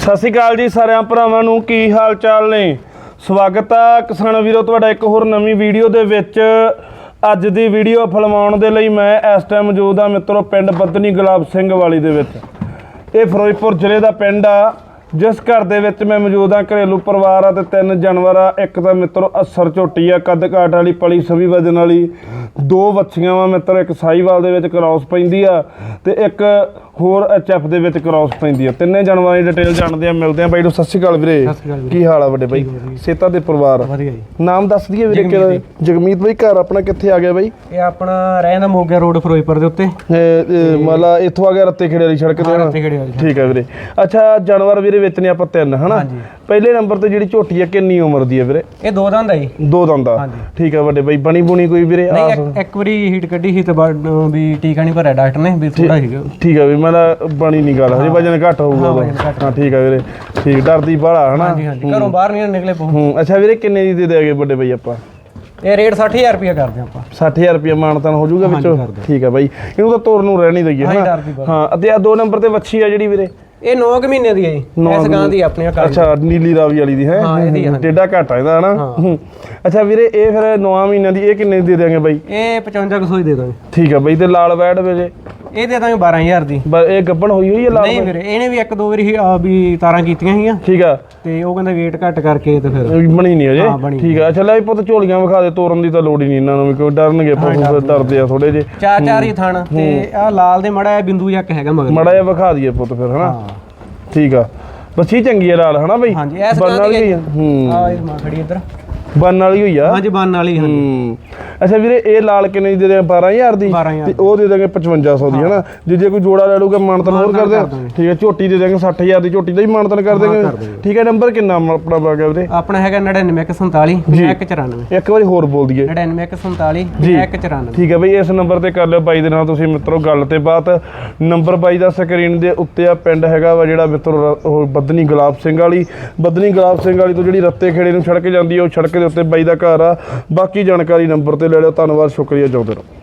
ਸਤਿ ਸ਼੍ਰੀ ਅਕਾਲ ਜੀ ਸਾਰਿਆਂ ਭਰਾਵਾਂ ਨੂੰ, ਕੀ ਹਾਲ ਚਾਲ ਨੇ? ਸਵਾਗਤ ਆ ਕਿਸਾਨ ਵੀਰੋ, ਤੁਹਾਡਾ ਇੱਕ ਹੋਰ ਨਵੀਂ ਵੀਡੀਓ ਦੇ ਵਿੱਚ। ਅੱਜ ਦੀ ਵੀਡੀਓ ਫਿਲਮਾਉਣ ਦੇ ਲਈ ਮੈਂ ਇਸ ਟਾਈਮ ਮੌਜੂਦ ਆ ਮਿੱਤਰੋ, ਪਿੰਡ ਬੱਦਨੀ ਗੁਲਾਬ ਸਿੰਘ ਵਾਲੀ ਦੇ ਵਿੱਚ। ਇਹ ਫਿਰੋਜ਼ਪੁਰ ਜ਼ਿਲ੍ਹੇ ਦਾ ਪਿੰਡ ਆ, ਜਿਸ ਘਰ ਦੇ ਵਿੱਚ ਮੈਂ ਮੌਜੂਦ ਆ ਘਰੇਲੂ ਪਰਿਵਾਰ ਆ ਤੇ ਤਿੰਨ ਜਾਨਵਰ ਆ। ਇੱਕ ਤਾਂ ਮਿੱਤਰੋ, ਅਸਰ ਝੋਟੀ ਆ ਕੱਦ ਕਾਟ ਵਾਲੀ, ਪਲੀ ਸਵੀ ਵਜਨ ਵਾਲੀ। ਦੋ ਵੱਛੀਆਂ ਵਾ ਮਿੱਤਰ, ਇੱਕ ਸਾਈਵਾਲ ਦੇ ਵਿੱਚ ਕ੍ਰਾਸ ਪੈਂਦੀ ਆ ਤੇ ਇੱਕ ਹੋਰ ਐਚਐਫ ਦੇ ਵਿੱਚ ਕ੍ਰਾਸ ਪੈਂਦੀ ਆ। ਤਿੰਨੇ ਜਾਨਵਰਾਂ ਦੀ ਡਿਟੇਲ ਜਾਣਦੇ ਆ ਮਿਲਦੇ ਆ। ਬਾਈ ਨੂੰ ਸਤਿ ਸ਼੍ਰੀ ਅਕਾਲ ਵੀਰੇ। ਸਤਿ ਸ਼੍ਰੀ ਅਕਾਲ ਵੀਰੇ। ਕੀ ਹਾਲ ਆ ਵੱਡੇ ਬਾਈ? ਸੇਤਾ ਦੇ ਪਰਿਵਾਰ। ਵਧੀਆ ਜੀ। ਨਾਮ ਦੱਸ ਦਈਏ ਵੀਰੇ ਜਗਮੀਤ ਕਿਹੜਾ ਜਗਮੀਤ ਬਾਈ ਘਰ ਆਪਣਾ ਕਿੱਥੇ ਆ ਗਿਆ ਬਾਈ? ਇਹ ਆਪਣਾ ਰਹਿੰਦਾ ਮੋਗਾ ਰੋਡ ਫਿਰੋਜ਼ਪੁਰ ਦੇ ਉੱਤੇ। ਮਤਲਬ ਇੱਥੋਂ ਆ ਗਿਆ ਰੱਤੇ ਖੇੜੇ ਵਾਲੀ ਸੜਕ ਤੇ ਹਾਂ, ਨਾ? ਰੱਤੇ ਖੇੜੇ ਵਾਲੀ ਠੀਕ ਹੈ ਵੀਰੇ। ਅੱਛਾ ਜਾਨਵਰ ਵੀਰੇ ਵੇਚਨੇ ਆਪਾਂ ਤਿੰਨ ਹਨਾ? ਹਾਂਜੀ। ਪਹਿਲੇ ਨੰਬਰ ਤੇ ਜਿਹੜੀ ਝੋਟੀ ਆ ਕਿੰਨੀ ਉਮਰ ਦੀ ਹੈ ਵੀਰੇ? ਇਹ ਦੋ ਦੰਦ ਆ ਜੀ। ਦੋ ਦੰਦਾ ਹਾਂਜੀ। ਠੀਕ ਹੈ ਵੱਡੇ ਬਾਈ ਬਣੀ ਬੁਣੀ ਕੋਈ ਵੀਰੇ? ਨਹੀਂ ਆਸ ਇੱਕ- ਇੱਕ ਵਾਰੀ ਹੀਟ ਕੱਢੀ ਸੀ ਤੇ ਬਾਅਦ ਵੀ ਟੀਕਾ ਨਹੀਂ ਭਰਿਆ ਡਾਕਟਰ ਨੇ ਵੀ ਥੋੜਾ ਸੀਗਾ। ਠੀਕ ਹੈ ਵੀ ਮੇਰਾ ਬਣੀ ਨਹੀਂ ਗੱਲ ਹਜੇ ਵਜਨ ਘੱਟ ਹੋਊਗਾ ਹਾਂ, ਘੱਟ ਠੀਕ ਹੈ ਵੀਰੇ ਠੀਕ ਡਰਦੀ ਬਾਹਲਾ ਹਨਾ? ਹਾਂਜੀ ਹਾਂਜੀ ਘਰੋਂ ਬਾਹਰ ਨਹੀਂ ਨਿਕਲੇ ਪਹੁੰ ਹੂੰ ਅੱਛਾ ਵੀਰੇ ਕਿੰਨੇ ਦੀ ਦੇ ਦੇਗੇ ਵੱਡੇ ਬਾਈ ਆਪਾਂ? ਇਹ ਰੇਟ 60000 ਰੁਪਏ ਕਰਦੇ ਆਪਾਂ। 60000 ਰੁਪਏ ਮਾਨਤਾਨ ਹੋ ਜਾਊਗਾ ਵਿੱਚੋਂ? ਕਰ ਦਿਓ। ਠੀਕ ਹੈ ਬਾਈ ਇਹਨੂੰ ਤਾਂ ਤੋਰ ਨੂੰ ਰਹਿਣੀ ਦਈਏ ਹਾਂ, ਹਨਾ? ਡਰਦੀ ਬਾਹਲਾ। ਹਾਂ ਅਤੇ ਆ ਦੋ ਨੰਬਰ ਤੇ ਵੱਛੀ ਆ ਜਿਹੜੀ ਵੀਰੇ? ਇਹ 9 ਕੁ ਮਹੀਨੇ ਦੀ ਹੈ ਜੀ। ਨੌਂ ਇਸ ਗਾਂ ਦੀ ਆਪਣੀ ਕਾਲੀ ਅੱਛਾ ਨੀਲੀ ਰਾਵੀ ਵਾਲੀ ਦੀ ਹੈ? ਹਾਂ, ਇਹਦੀ ਆ, ਹਾਂਜੀ। ਟੇਡਾ ਘਾਟਾ ਇਹਦਾ ਹਨਾ? ਹੂੰ। ਅੱਛਾ ਵੀਰੇ ਇਹ ਫਿਰ 9 ਮਹੀਨਿਆਂ ਦੀ ਇਹ ਕਿੰਨੇ ਦੀ ਦੇ ਦਿਆਂਗੇ ਬਾਈ? ਇਹ 55 ਕੁ ਸੌ ਹੀ ਦੇ ਦਾਂਗੇ। ਠੀਕ ਹੈ ਬਾਈ ਤੇ ਲਾਲ ਵੈੜ ਵੇਲੇ ਇਹ ਦੇ ਦਾਂਗੇ 12000 ਦੀ। ਬ- ਇਹ ਗੱਬਣ ਹੋਈ ਹੋਈ ਹੈ ਲਾਲ ਨਹੀਂ ਵੀਰੇ ਇਹਨੇ ਵੀ ਇੱਕ ਦੋ ਵਾਰੀ ਹੀ, ਆ, ਵੀ ਤਾਰਾਂ ਕੀਤੀਆਂ ਸੀਗੀਆਂ। ਠੀਕ ਆ। ਤੇ ਉਹ ਕਹਿੰਦਾ weight ਘੱਟ ਕਰਕੇ ਤੇ ਫਿਰ ਇਹ ਬਣੀ ਨਹੀਂ ਅਜੇ? ਹਾਂ, ਠੀਕ ਆ। ਅੱਛਾ ਲੈ ਵੀ ਪੁੱਤ ਝੋਲੀਆਂ ਵਿਖਾ ਦੇ ਤੋਰਨ ਦੀ ਤਾਂ ਲੋੜ ਹੀ ਨਹੀਂ ਇਹਨਾਂ ਨੂੰ ਵੀ ਕੋਈ ਡਰਨਗੇ ਪਸ਼ੂ ਫਿਰ ਡਰਦੇ ਆ ਥੋੜੇ ਜੇ ਚਾਰ ਚਾਰ ਹੀ ਥਣ ਤੇ ਆ ਲਾਲ ਦੇ ਮੜਾ ਬਿੰਦੂ ਇੱਕ ਹੈਗਾ ਮਗਰ। ਮੜਾ ਜਿਹਾ ਵਿਖਾ ਦਈਏ ਪੁੱਤ ਫਿਰ ਹਨਾ? ਹਾਂ। ਠੀਕ ਆ। ਬੱਚੀ ਚੰਗੀ ਆ ਲਾਲ ਹਨਾ ਬਈ? ਹਾਂਜੀ ਇਸ ਬੰਨ ਵਾਲੀ ਹੂੰ। ਆ ਇਹ ਮਾਂ ਖੜੀ ਇੱਧਰ। ਬੰਨ ਵਾਲੀ ਹੋਈ ਆ। ਹਾਂਜੀ ਬੰਨ ਵਾਲੀ ਹਾਂਜੀ। ਹੂੰ। ਅੱਛਾ ਵੀਰੇ ਇਹ ਲਾਲ ਕਿੰਨੇ ਦੀ ਦੇ ਦੇ 12000 ਦੀ? 12,000 ਤੇ ਉਹ ਦੇ ਦਾਂਗੇ 5500 ਦੀ ਹਨਾ? ਜੇ ਜੇ ਕੋਈ ਜੋੜਾ ਲੈ ਲੂਗਾ ਮਾਨਤਨ ਹੋਰ ਕਰ ਦੇ। ਠੀਕ ਹੈ ਝੋਟੀ ਦੇ ਦਾਂਗੇ 60000 ਦੀ ਝੋਟੀ ਦਾ ਹੀ ਮਾਨਤਨ ਕਰ ਦੇਂਗੇ। ਠੀਕ ਹੈ ਨੰਬਰ ਕਿੰਨਾ ਆਪਣਾ ਪਾ ਗਿਆ ਵੀਰੇ? ਆਪਣਾ ਹੈਗਾ 9947 ਜੀ। 194 ਇੱਕ ਵਾਰੀ ਹੋਰ ਬੋਲ ਦਈਏ। 9947 ਜੀ। 194 ਠੀਕ ਹੈ ਬਈ ਇਸ ਨੰਬਰ ਤੇ ਕਰ ਲਿਓ ਬਾਈ ਦੇ ਨਾਲ ਤੁਸੀਂ ਮਿੱਤਰੋ ਗੱਲ ਤੇ ਬਾਤ। ਨੰਬਰ ਬਾਈ ਦਾ ਸਕਰੀਨ ਦੇ ਉੱਤੇ ਆ ਪਿੰਡ ਹੈਗਾ ਵਾ ਜਿਹੜਾ ਮਿੱਤਰੋ ਬੱਦਨੀ ਗੁਲਾਬ ਸਿੰਘ ਵਾਲੀ। ਬੱਦਨੀ ਗੁਲਾਬ ਸਿੰਘ ਵਾਲੀ ਤੋਂ ਜਿਹੜੀ ਰੱਤੇ ਖੇੜੇ ਨੂੰ ਸੜਕ ਜਾਂਦੀ ਹੈ ਉਹ ਸੜਕ ਦੇ ਉੱਤੇ ਬਾਈ ਦਾ ਘਰ ਆ। ਬਾਕੀ ਜਾਣਕਾਰੀ ਨੰਬਰ ਤੇ ਲੈ ਲਿਓ ਧੰਨਵਾਦ ਸ਼ੁਕਰੀਆ ਜਾਉਂਦੇ ਰਹੋ।